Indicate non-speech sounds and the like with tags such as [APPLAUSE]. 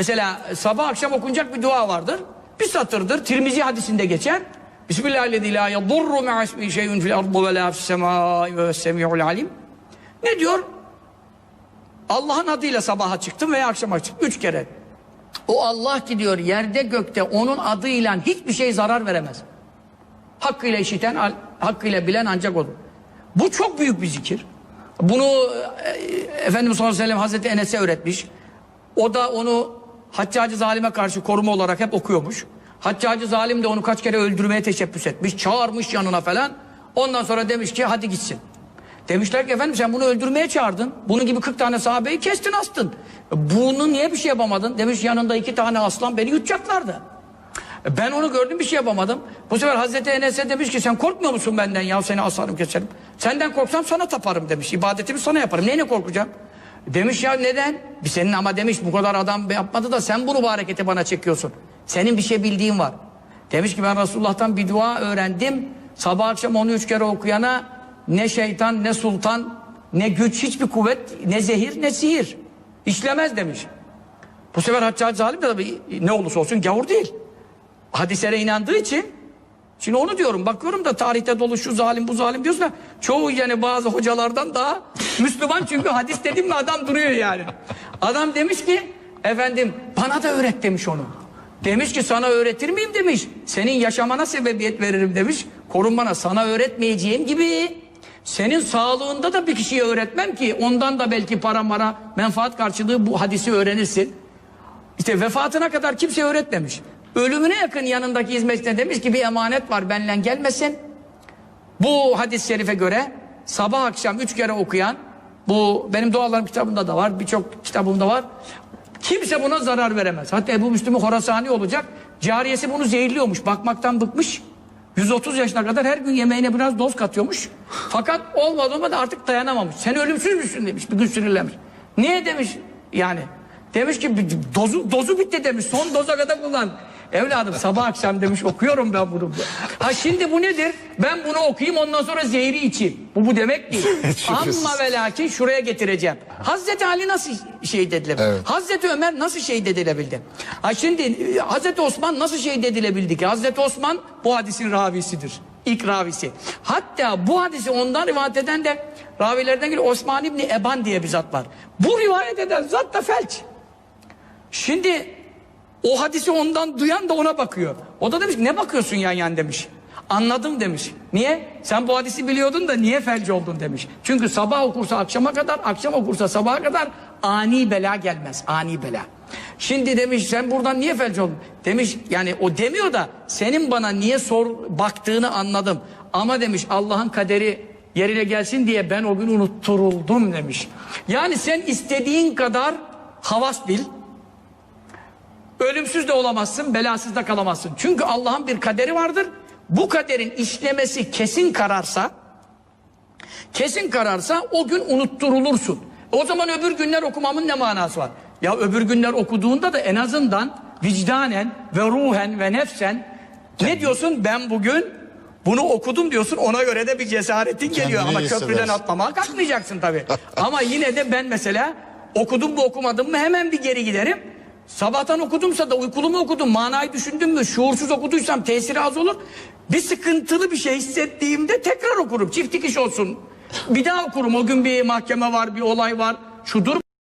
Mesela sabah akşam okunacak bir dua vardır. Bir satırdır. Tirmizi hadisinde geçer. Bismillahirrahmanirrahim. La yadurru ma'a ismi şeyun fil ardı ve la fis semai ve semi'ul. Ne diyor? Allah'ın adıyla sabaha çıktım veya akşama çıktım. Üç kere. O Allah ki diyor yerde gökte onun adıyla hiçbir şey zarar veremez. Hakkıyla işiten, hakkıyla bilen ancak odur. Bu çok büyük bir zikir. Bunu e, Efendimiz sallallahu aleyhi ve sellem Hazreti Enes'e öğretmiş. O da onu Haccacı zalime karşı koruma olarak hep okuyormuş. Haccacı zalim de onu kaç kere öldürmeye teşebbüs etmiş. Çağırmış yanına falan. Ondan sonra demiş ki hadi gitsin. Demişler ki efendim sen bunu öldürmeye çağırdın. Bunun gibi 40 tane sahabeyi kestin astın. Bunu niye bir şey yapamadın? Demiş yanında iki tane aslan beni yutacaklardı. Ben onu gördüm bir şey yapamadım. Bu sefer Hazreti Enes'e demiş ki sen korkmuyor musun benden ya seni asarım keserim. Senden korksam sana taparım demiş. İbadetimi sana yaparım. Neyine korkacağım? Demiş ya neden? Bir senin ama demiş bu kadar adam yapmadı da sen bunu bu hareketi bana çekiyorsun. Senin bir şey bildiğin var. Demiş ki ben Resulullah'tan bir dua öğrendim. Sabah akşam onu üç kere okuyana ne şeytan ne sultan ne güç hiçbir kuvvet ne zehir ne sihir. İşlemez demiş. Bu sefer Haccacı Zalim de tabii ne olursa olsun gavur değil hadislere inandığı için şimdi onu diyorum bakıyorum da tarihte dolu şu zalim bu zalim diyorsun da çoğu yani bazı hocalardan daha Müslüman çünkü hadis dedim mi adam duruyor yani. Adam demiş ki efendim bana da öğret demiş onu. Demiş ki sana öğretir miyim demiş. Senin yaşamana sebebiyet veririm demiş. Korunmana sana öğretmeyeceğim gibi senin sağlığında da bir kişiye öğretmem ki ondan da belki para mara menfaat karşılığı bu hadisi öğrenirsin. İşte vefatına kadar kimse öğretmemiş. Ölümüne yakın yanındaki hizmetine demiş ki bir emanet var benimle gelmesin. Bu hadis-i şerife göre sabah akşam üç kere okuyan bu benim dualarım kitabımda da var birçok kitabımda var. Kimse buna zarar veremez. Hatta Ebu Müslüm Horasani olacak. Cariyesi bunu zehirliyormuş. Bakmaktan bıkmış. 130 yaşına kadar her gün yemeğine biraz doz katıyormuş. Fakat olmadı olmadı artık dayanamamış. Sen ölümsüz müsün demiş. Bir gün sinirlenmiş. Niye demiş yani. Demiş ki dozu, dozu bitti demiş. Son doza kadar kullan. Evladım sabah akşam demiş okuyorum ben bunu. Ha şimdi bu nedir? Ben bunu okuyayım ondan sonra zehri içeyim. Bu bu demek değil. [LAUGHS] Ama ve lakin şuraya getireceğim. Hazreti Ali nasıl şehit edilebildi? Evet. Hazreti Ömer nasıl şehit edilebildi? Ha şimdi e, Hazreti Osman nasıl şehit edilebildi ki? Hazreti Osman bu hadisin ravisidir. İlk ravisi. Hatta bu hadisi ondan rivayet eden de ravilerden biri Osman İbni Eban diye bir zat var. Bu rivayet eden zat da felç. Şimdi o hadisi ondan duyan da ona bakıyor. O da demiş ne bakıyorsun yan yan demiş. Anladım demiş. Niye? Sen bu hadisi biliyordun da niye felç oldun demiş. Çünkü sabah okursa akşama kadar, akşam okursa sabaha kadar ani bela gelmez. Ani bela. Şimdi demiş sen buradan niye felç oldun? Demiş yani o demiyor da senin bana niye sor baktığını anladım. Ama demiş Allah'ın kaderi yerine gelsin diye ben o gün unutturuldum demiş. Yani sen istediğin kadar havas bil, Ölümsüz de olamazsın, belasız da kalamazsın. Çünkü Allah'ın bir kaderi vardır. Bu kaderin işlemesi kesin kararsa, kesin kararsa o gün unutturulursun. O zaman öbür günler okumamın ne manası var? Ya öbür günler okuduğunda da en azından vicdanen ve ruhen ve nefsen ne diyorsun? Ben bugün bunu okudum diyorsun ona göre de bir cesaretin geliyor. Kendini Ama köprüden atlamaya kalkmayacaksın tabii. Ama yine de ben mesela okudum mu okumadım mı hemen bir geri giderim. Sabahtan okudumsa da uykulu mu okudum, manayı düşündüm mü, şuursuz okuduysam tesiri az olur. Bir sıkıntılı bir şey hissettiğimde tekrar okurum. Çift dikiş olsun. Bir daha okurum. O gün bir mahkeme var, bir olay var. Şudur